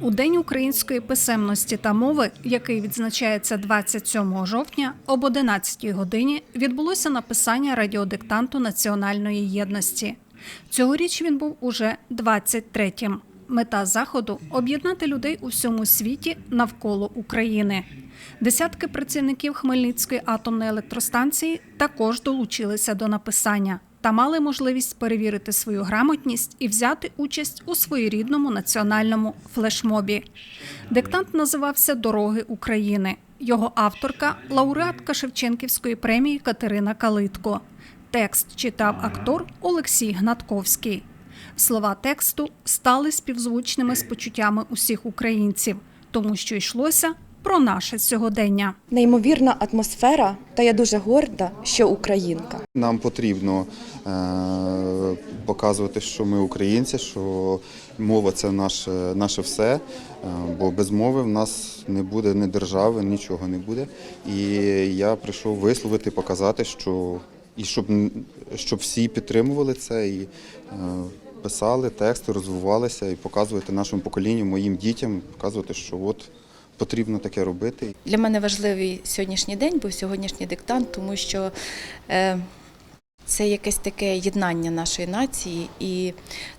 У День української писемності та мови, який відзначається 27 жовтня, об 11 годині відбулося написання радіодиктанту національної єдності. Цьогоріч він був уже 23-м. Мета заходу об'єднати людей у всьому світі навколо України. Десятки працівників Хмельницької атомної електростанції також долучилися до написання та мали можливість перевірити свою грамотність і взяти участь у своєрідному національному флешмобі. Диктант називався Дороги України. Його авторка лауреатка Шевченківської премії Катерина Калитко. Текст читав актор Олексій Гнатковський. Слова тексту стали співзвучними з почуттями усіх українців, тому що йшлося про наше сьогодення. Неймовірна атмосфера, та я дуже горда, що українка. Нам потрібно е, показувати, що ми українці, що мова це наше, наше все, е, бо без мови в нас не буде ні держави, нічого не буде. І я прийшов висловити, показати, що і щоб, щоб всі підтримували це і е, писали тексти, розвивалися і показувати нашому поколінню, моїм дітям, показувати, що от потрібно таке робити. Для мене важливий сьогоднішній день був сьогоднішній диктант, тому що е, це якесь таке єднання нашої нації, і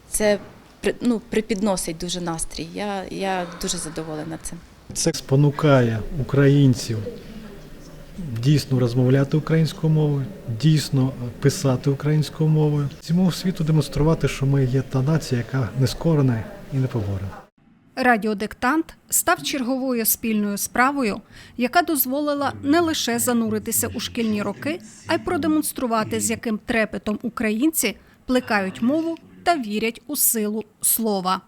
це при- ну, припідносить дуже настрій. Я, я дуже задоволена цим. Це спонукає українців дійсно розмовляти українською мовою, дійсно писати українською мовою. Цьому світу демонструвати, що ми є та нація, яка не скорена і не поборена. Радіодиктант став черговою спільною справою, яка дозволила не лише зануритися у шкільні роки, а й продемонструвати, з яким трепетом українці плекають мову та вірять у силу слова.